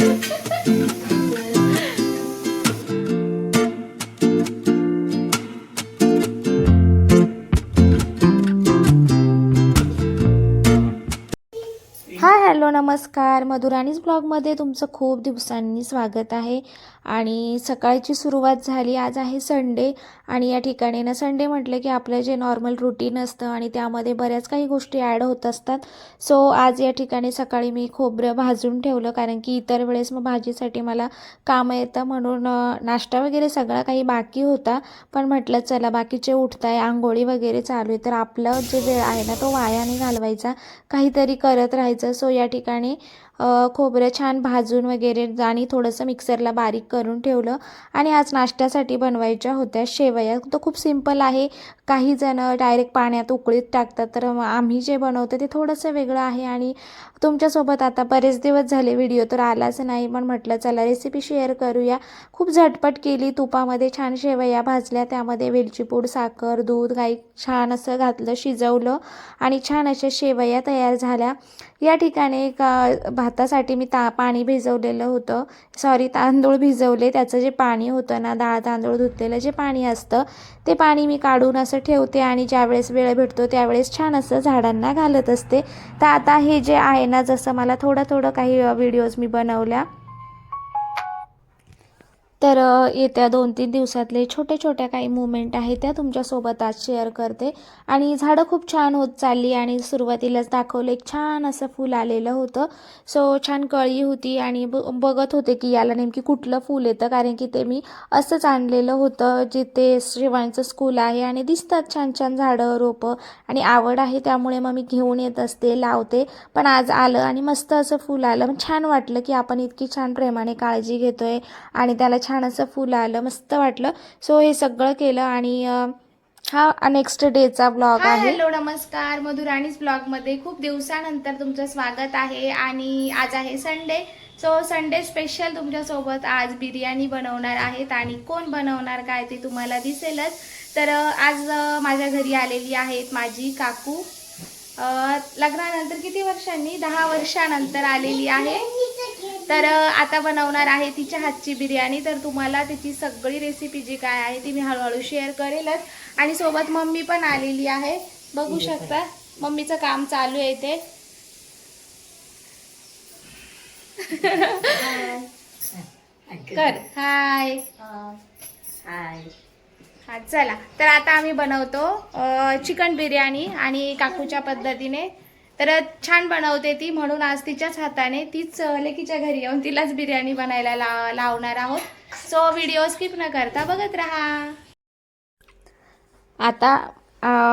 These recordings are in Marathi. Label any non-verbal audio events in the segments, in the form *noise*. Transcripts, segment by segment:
Thank *laughs* you. नमस्कार. मधुराणीज ब्लॉगमध्ये तुमचं खूप दिवसांनी स्वागत आहे. आणि सकाळची सुरुवात झाली. आज आहे संडे आणि या ठिकाणी ना संडे म्हटलं की आपलं जे नॉर्मल रुटीन असतं आणि त्यामध्ये बऱ्याच काही गोष्टी ॲड होत असतात. सो आज या ठिकाणी सकाळी मी खोबरं भाजून ठेवलं कारण की इतर वेळेस मग भाजीसाठी मला कामं येतं म्हणून नाश्ता वगैरे सगळा काही बाकी होता. पण म्हटलं चला बाकीचे उठताय आंघोळी वगैरे चालू आहे. तर आपलं जे वेळ आहे ना तो वाया नाही घालवायचा. काहीतरी करत राहायचं. सो या ठिकाणी ആണ് खोबरं छान भाजून वगैरे आणि थोडंसं मिक्सरला बारीक करून ठेवलं आणि आज नाश्त्यासाठी बनवायच्या होत्या शेवया. तो खूप सिंपल आहे. काही जण डायरेक्ट पाण्यात उकळीत टाकतात तर आम्ही जे बनवतो ते थोडंसं वेगळं आहे आणि तुमच्यासोबत आता बरेच दिवस झाले व्हिडिओ तर आलाच नाही पण म्हटलं चला रेसिपी शेअर करूया. खूप झटपट केली तुपामध्ये छान शेवया भाजल्या त्यामध्ये वेलची पूड साखर दूध काही छान असं घातलं शिजवलं आणि छान अशा शेवया तयार झाल्या. या ठिकाणी एक अ, भातासाठी मी ता पाणी भिजवलेलं होतं. सॉरी तांदूळ भिजवले. त्याचं जे पाणी होतं ना डाळ तांदूळ धुतलेलं जे पाणी असतं ते पाणी मी काढून असं ठेवते आणि ज्यावेळेस वेळ भेटतो त्यावेळेस छान असं झाडांना घालत असते. तर आता हे जे आहे ना जसं मला थोडं थोडं काही व्हिडिओज मी बनवल्या तर येत्या दोन तीन दिवसातले छोटे छोट्या काही मुवमेंट आहेत त्या तुमच्यासोबत आज शेअर करते. आणि झाडं खूप छान होत चालली आणि सुरुवातीलाच दाखवलं एक छान असं फूल आलेलं होतं. सो छान कळी होती आणि ब बघत होते की याला नेमकी कुठलं फूल येतं कारण की ते मी असंच आणलेलं होतं जिथे शिवांचं स्कूल आहे आणि दिसतात छान छान झाडं रोपं आणि आवड आहे त्यामुळे मग मी घेऊन येत असते लावते. पण आज आलं आणि मस्त असं फूल आलं. मग छान वाटलं की आपण इतकी छान प्रेमाने काळजी घेतोय आणि त्याला छान असं फुलं आलं मस्त वाटलं. सो हे सगळं केलं आणि हा नेक्स्ट डेचा ब्लॉग आहे. हॅलो नमस्कार. मधुराणीच ब्लॉगमध्ये खूप दिवसानंतर तुमचं स्वागत आहे आणि आज आहे संडे सो संडे स्पेशल तुमच्यासोबत आज बिर्याणी बनवणार आहेत आणि कोण बनवणार काय ते तुम्हाला दिसेलच. तर आज माझ्या घरी आलेली आहेत माझी काकू. लग्नानंतर किती वर्षांनी? दहा वर्षानंतर आलेली आहे. तर आता बनवणार आहे तिच्या हातची बिर्याणी. तर तुम्हाला तिची सगळी रेसिपी जी काय आहे ती मी हळूहळू शेअर करेलच. आणि सोबत मम्मी पण आलेली आहे. बघू शकता मम्मीचं काम चालू आहे ते *laughs* कर. हाय. हाय. हा चला. तर आता आम्ही बनवतो चिकन बिर्याणी आणि काकूच्या पद्धतीने. तर छान बनवते ती. म्हणून आज तिच्याच हाताने तीच लेकीच्या घरी येऊन तिलाच बिर्याणी बनायला ला लावणार आहोत. सो व्हिडिओ स्किप न करता बघत राहा. आता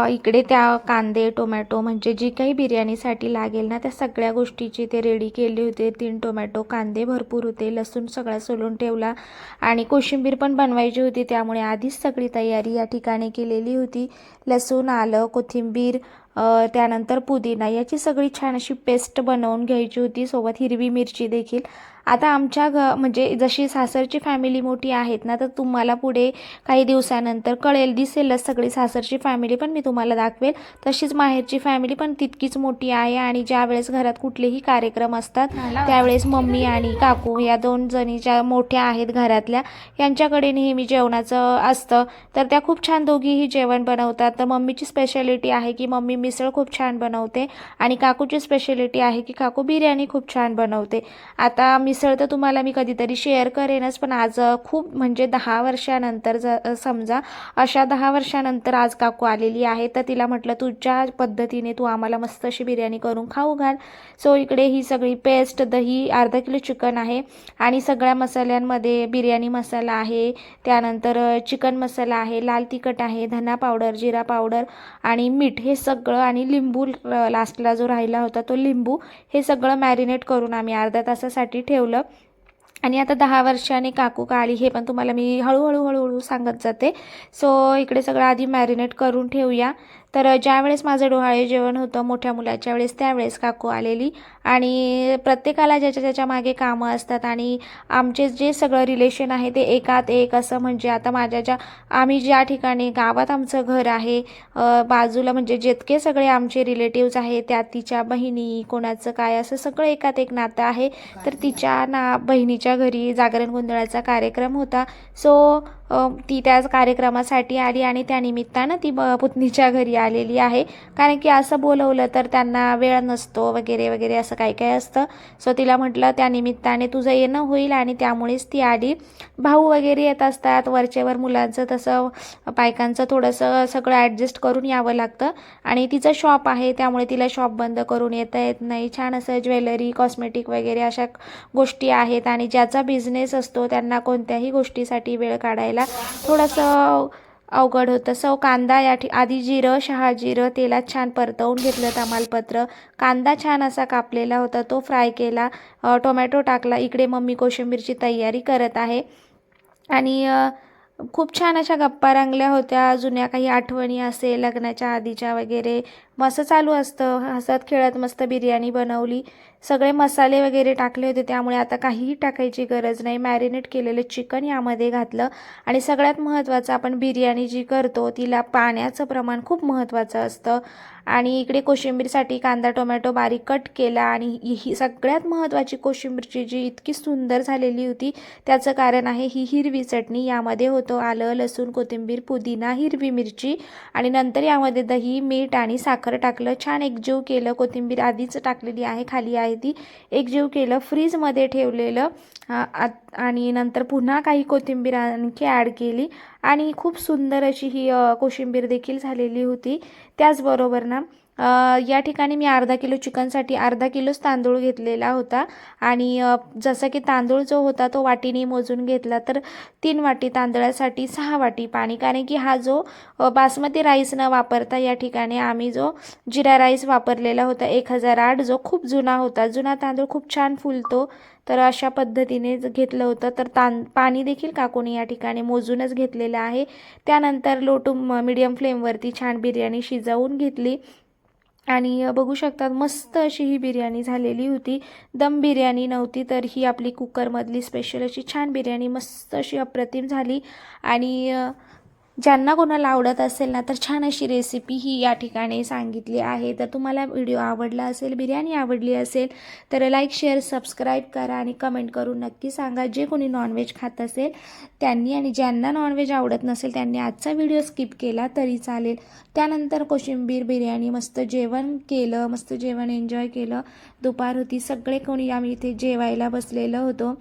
इकडे त्या कांदे टोमॅटो म्हणजे जी काही बिर्याणीसाठी लागेल ना त्या सगळ्या गोष्टीची ते रेडी केले होते. तीन टोमॅटो कांदे भरपूर होते. लसूण सगळा सोलून ठेवला. आणि कोशिंबीर पण बनवायची होती. त्यामुळे आधीच सगळी तयारी या ठिकाणी केलेली होती. लसूण आलं कोथिंबीर त्यानंतर पुदिना याची सगळी छान अशी पेस्ट बनवून घ्यायची होती. सोबत हिरवी मिरची देखील. आता आमच्या घ म्हणजे जशी सासरची फॅमिली मोठी आहेत ना तर तुम्हाला पुढे काही दिवसानंतर कळेल दिसेलच सगळी सासरची फॅमिली पण मी तुम्हाला दाखवेल. तशीच माहेरची फॅमिली पण तितकीच मोठी आहे आणि ज्या वेळेस घरात कुठलेही कार्यक्रम असतात त्यावेळेस मम्मी आणि काकू या दोन जणी ज्या मोठ्या आहेत घरातल्या यांच्याकडे नेहमी जेवणाचं असतं. तर त्या खूप छान दोघीही जेवण बनवतात. तर मम्मीची स्पेशालिटी आहे की मम्मी मिसळ खूप छान बनवते. आणि काकूची स्पेशालिटी आहे की काकू बिर्याणी खूप छान बनवते. आता मिसळ तर तुम्हाला मी कधीतरी शेअर करेनच पण आज खूप म्हणजे दहा वर्षानंतर ज समजा अशा दहा वर्षानंतर आज काकू आलेली आहे. तर तिला म्हटलं तुझ्या पद्धतीने तू आम्हाला मस्त अशी बिर्याणी करून खाऊ घाल. सो इकडे ही सगळी पेस्ट दही अर्धा किलो चिकन आहे. आणि सगळ्या मसाल्यांमध्ये बिर्याणी मसाला आहे. त्यानंतर चिकन मसाला आहे लाल तिखट आहे धना पावडर जिरा पावडर आणि मीठ हे सगळं आणि लिंबू लास्टला जो राहिला होता तो लिंबू हे सगळं मॅरिनेट करून आम्ही अर्ध्या तासासाठी ठेवलं. आणि आता दहा वर्षाने काकू का आली हे पण तुम्हाला मी हळूहळू हळूहळू सांगत जाते. सो इकडे सगळं आधी मॅरिनेट करून ठेवूया. तर ज्यावेळेस माझं डोहाळे जेवण होतं मोठ्या मुलाच्या वेळेस त्यावेळेस काकू आलेली. आणि प्रत्येकाला ज्याच्या ज्याच्या मागे कामं असतात आणि आमचे जे सगळं रिलेशन आहे ते एकात एक. असं म्हणजे आता माझ्या ज्या आम्ही ज्या ठिकाणी गावात आमचं घर आहे बाजूला म्हणजे जितके सगळे आमचे रिलेटिव्ज आहे त्यात तिच्या बहिणी कोणाचं काय असं सगळं एकात एक नातं आहे. तर तिच्या ना बहिणीच्या घरी जागरण गोंधळाचा कार्यक्रम होता. सो ती त्याच कार्यक्रमासाठी आली आणि त्यानिमित्तानं ती ब पुतणीच्या घरी आलेली आहे. कारण की असं बोलवलं तर त्यांना वेळ नसतो वगैरे वगैरे असं काय काय असतं. सो तिला म्हटलं त्यानिमित्ताने तुझं येणं होईल आणि त्यामुळेच ती आली. भाऊ वगैरे येत असतात. वरचेवर मुलांचं तसं बायकांचं थोडंसं सगळं ॲडजस्ट करून यावं लागतं. आणि तिचं शॉप आहे त्यामुळे तिला शॉप बंद करून येता येत नाही. छान असं ज्वेलरी कॉस्मेटिक वगैरे अशा गोष्टी आहेत. आणि ज्याचा बिझनेस असतो त्यांना कोणत्याही गोष्टीसाठी वेळ काढायला थोडंसं अवघड होतं. सो कांदा या ठि आधी जिरं शहाजिरं तेलात छान परतवून घेतलं तमालपत्र. कांदा छान असा कापलेला होता. तो फ्राय केला. टोमॅटो टाकला. इकडे मम्मी कोशिंबीरची तयारी करत आहे. आणि खूप छान अशा गप्पा रंगल्या होत्या. जुन्या काही आठवणी असेल लग्नाच्या आधीच्या वगैरे मग असं चालू असतं. हसत खेळत मस्त बिर्याणी बनवली. सगळे मसाले वगैरे टाकले होते. त्यामुळे आता काहीही टाकायची गरज नाही. मॅरिनेट केलेलं चिकन यामध्ये घातलं. आणि सगळ्यात महत्त्वाचं आपण बिर्याणी जी करतो तिला पाण्याचं प्रमाण खूप महत्त्वाचं असतं. आणि इकडे कोशिंबीरसाठी कांदा टोमॅटो बारीक कट केला आणि ही ही सगळ्यात महत्त्वाची कोशिंबीरची जी इतकी सुंदर झालेली होती त्याचं कारण आहे ही हिरवी चटणी. यामध्ये होतं आलं लसूण कोथिंबीर पुदिना हिरवी मिरची आणि नंतर यामध्ये दही मीठ आणि साखर. टाकलं छान एकजीव केलं कोथिंबीर आधीच टाकलेली आहे खाली आहे ती. एकजीव केलं फ्रीजमध्ये ठेवलेलं आ- आणि नंतर पुन्हा काही कोथिंबीर आणखी ॲड केली. आणि खूप सुंदर अशी ही कोशिंबीर देखील झालेली होती. त्याचबरोबर ना या ठिकाणी मी अर्धा किलो चिकनसाठी अर्धा किलोच तांदूळ घेतलेला होता. आणि जसं की तांदूळ जो होता तो वाटीने मोजून घेतला तर तीन वाटी तांदळासाठी सहा वाटी पाणी. कारण की हा जो बासमती राईस न वापरता या ठिकाणी आम्ही जो जिरा राईस वापरलेला होता एक हजार आठ जो खूप जुना होता. जुना तांदूळ खूप छान फुलतो. तर अशा पद्धतीने घेतलं होतं. तर तां पाणी देखील काकूने या ठिकाणी मोजूनच घेतलेलं आहे. त्यानंतर लोटूम मीडियम मिडियम फ्लेमवरती छान बिर्याणी शिजवून घेतली. आणि बघू शकतात मस्त अशी ही बिर्याणी झालेली होती. दम बिर्याणी नव्हती तर ही आपली कुकरमधली स्पेशल अशी छान बिर्याणी मस्त अशी अप्रतिम झाली. आणि ज्यांना कोणाला आवडत असेल ना तर छान अशी रेसिपी ही या ठिकाणी सांगितली आहे. तर तुम्हाला व्हिडिओ आवडला असेल बिर्याणी आवडली असेल तर लाईक शेअर सबस्क्राईब करा आणि कमेंट करून नक्की सांगा. जे कोणी नॉनव्हेज खात असेल त्यांनी आणि ज्यांना नॉनव्हेज आवडत नसेल त्यांनी आजचा व्हिडिओ स्किप केला तरी चालेल. त्यानंतर कोशिंबीर बिर्याणी मस्त जेवण केलं मस्त जेवण एन्जॉय केलं. दुपार होती सगळे कोणी आम्ही इथे जेवायला बसलेलो होतो.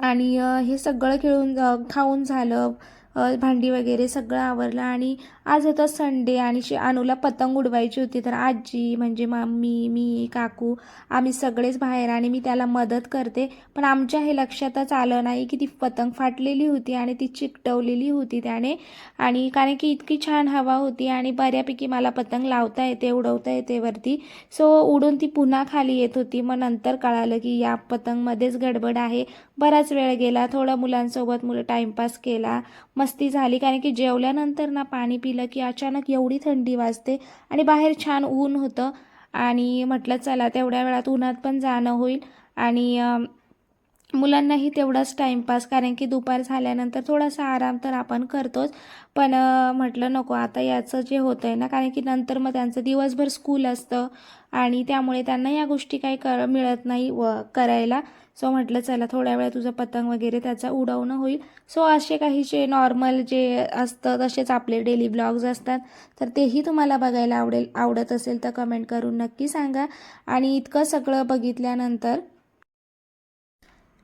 आणि हे सगळं खेळून खाऊन झालं. भांडी वगैरे सगळं आवरलं आणि आज होता संडे आणि शे अनुला पतंग उडवायची होती. तर आजी म्हणजे मम्मी मी काकू आम्ही सगळेच बाहेर आणि मी त्याला मदत करते. पण आमच्या हे लक्षातच आलं नाही की ती पतंग फाटलेली होती आणि ती चिकटवलेली होती त्याने. आणि कारण की इतकी छान हवा होती आणि बऱ्यापैकी मला पतंग लावता येते उडवता येते वरती. सो उडून ती पुन्हा खाली येत होती. मग नंतर कळालं की या पतंगमध्येच गडबड आहे. बराच वेळ गेला. थोडं मुलांसोबत मुलं टाईमपास केला. मस्ती झाली कारण की जेवल्यानंतर ना पाणी पिलं की अचानक एवढी थंडी वाजते आणि बाहेर छान ऊन होतं. आणि म्हटलं चला तेवढ्या वेळात उन्हात पण जाणं होईल. आणि मुलांनाही तेवढाच टाईमपास कारण की दुपार झाल्यानंतर थोडासा आराम तर आपण करतोच. पण म्हटलं नको आता याचं जे होतं आहे ना कारण की नंतर मग त्यांचं दिवसभर स्कूल असतं आणि त्यामुळे त्यांना या गोष्टी काही कर मिळत नाही व करायला. सो म्हटलं चला थोड्या वेळा तुझं पतंग वगैरे त्याचा उडवणं होईल. सो असे काही जे नॉर्मल जे असतं तसेच आपले डेली ब्लॉग्स असतात. तर तेही तुम्हाला बघायला आवडेल आवडत असेल तर कमेंट करून नक्की सांगा. आणि इतकं सगळं बघितल्यानंतर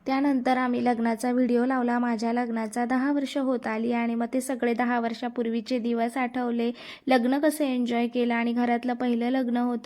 त्यानंतर आम्ही लग्नाचा व्हिडिओ लावला. माझ्या लग्नाचा दहा वर्ष होत आली आणि मग ते सगळे दहा वर्षापूर्वीचे दिवस आठवले. लग्न कसं एन्जॉय केलं आणि घरातलं पहिलं लग्न होतं.